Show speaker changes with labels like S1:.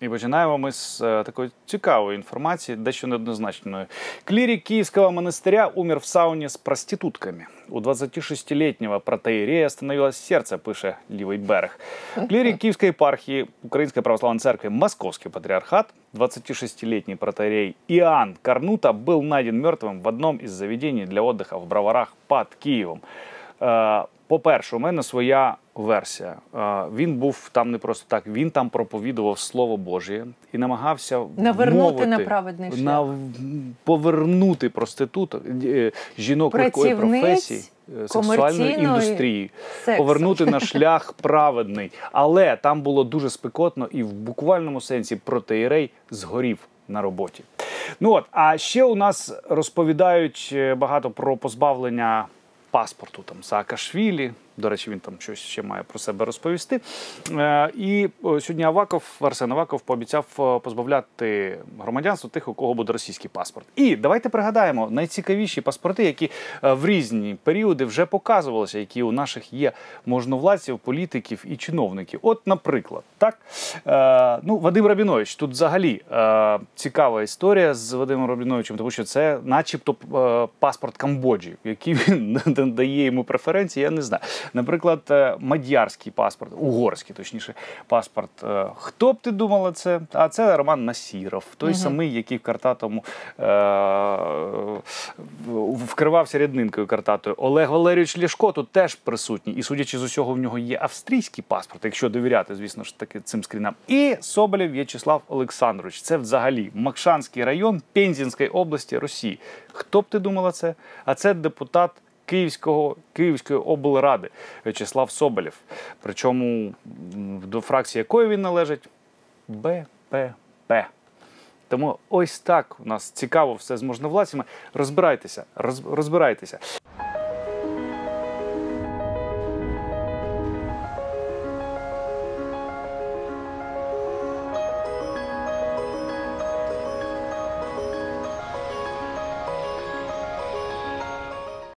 S1: І починаємо ми з е, такої цікавої інформації, дещо неоднозначної. Клирик Киевского монастыря умер в сауне с проститутками. У 26-летнего протеерея остановилось сердце, пише Лівий берег. Клирик Киевской епархии Украинской Православной Церкви Московский Патриархат, 26-летний протеерей Иоанн Карнута был найден мертвым в одном из заведений для отдыха в Броварах под Києвом. Е, По-перше, у мене своя версія. Він був там не просто так. Він там проповідував Слово Божє і намагався
S2: Навернути
S1: мовити,
S2: на праведний шлях.
S1: на повернути проститут е, жінок легкої професії. е, Сексуальної індустрії
S2: сексу.
S1: повернути на шлях праведний, але там було дуже спекотно і в буквальному сенсі протеєрей згорів на роботі. Ну от а ще у нас розповідають е, багато про позбавлення паспорту там Саакашвілі. До речі, він там щось ще має про себе розповісти. Е, і сьогодні Аваков, Арсен Аваков пообіцяв е, позбавляти громадянства тих, у кого буде російський паспорт. І давайте пригадаємо найцікавіші паспорти, які е, в різні періоди вже показувалися, які у наших є можновладців, політиків і чиновників. От, наприклад, так ну Вадим Рабінович, тут взагалі цікава історія з Вадимом Рабіновичем, тому що це, начебто, паспорт Камбоджі, який він дає йому преференції, я не знаю. Наприклад, е, мадярський паспорт, угорський, точніше, паспорт. Е, Хто б ти думала це? А це Роман Насіров, той самий, який в Картатому е, вкривався ріднинкою Картатою. Олег Валерійович Ляшко тут теж присутній. І судячи з усього, в нього є австрійський паспорт, якщо довіряти, звісно ж таки, цим скрінам. І Соболєв В'ячеслав Олександрович. Це взагалі Макшанський район Пензінської області Росії. Хто б ти думала це? А це депутат. Київського Київської облради В'ячеслав Соболєв. Причому до фракції якої він належить? БПП. Тому ось так у нас цікаво все з можновладцями. Розбирайтеся, роз, розбирайтеся.